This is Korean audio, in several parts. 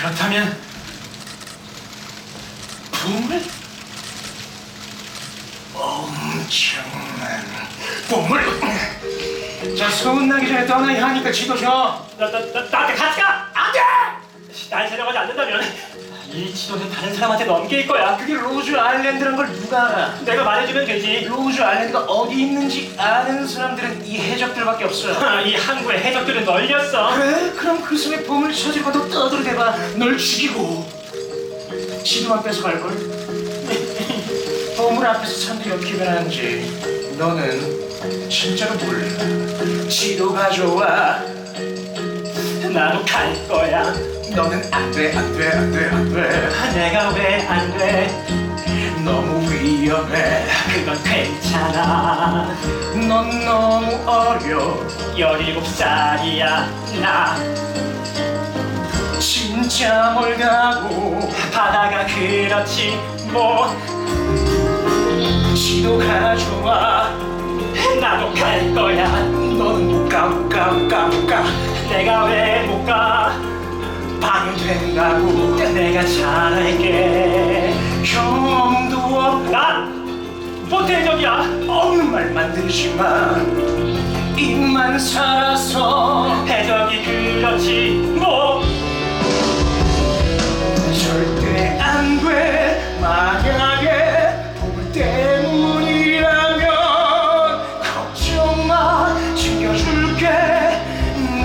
그렇다면 붕을 엄청난 붕을 자 소문 나기 전에 떠나야 하니까 지도 줘 나, 나, 나, 나한테 같이 가! 안 돼! 날 데려가지 않는다면 이 지도는 다른 사람한테 넘길 거야. 그게 로즈 아일랜드란 걸 누가 알아 내가 말해주면 되지. 로즈 아일랜드가 어디 있는지 아는 사람들은 이 해적들밖에 없어 하, 이 항구의 해적들은 널렸어. 그래? 그럼 그 섬에 보물 찾으고 너 떠들어대봐 널 죽이고 지도만 뺏어갈걸 보물 앞에서 사람들이 어떻게 변하는지 너는 진짜로 몰라 지도 가져와 나도 갈 거야. 너는 안 돼 안 돼 안 돼 안돼. 아, 내가 왜 안 돼? 너무 위험해. 그건 괜찮아. 넌 너무 어려. 열일곱 살이야 나. 진짜 멀다고. 바다가 그렇지 뭐. 지도 가져와. 나도 갈 거야. 너는 못가 못 가 못 가 못가 내가 왜 못 가? 방해된다고 내가 잘할게. 경험도 없고 난 모태적이야. 없는 말 만 들지마 입만 살아서 해적이 그렇지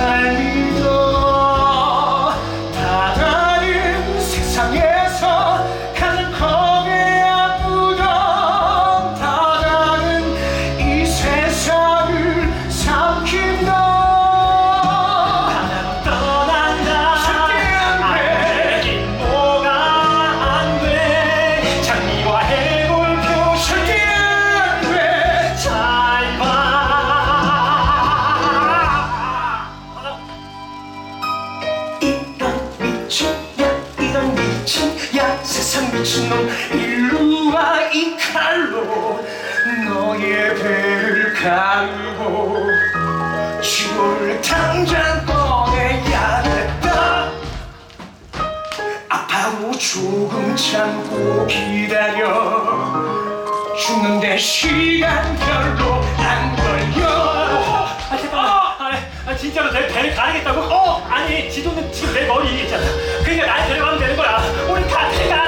날 미친놈 일로 와이 칼로 너의 배를 가르고 지도를 당장 꺼내야겠다 아파도 조금 참고 기다려. 죽는데 시간 별로 안 걸려. 아 잠깐만. 아, 아, 진짜로 내 배를 가르겠다고? 어! 아니 지도는 지금 내 머리 위에 있잖아. 그러니까 날 데려가면 되는 거야. 우리 같이 가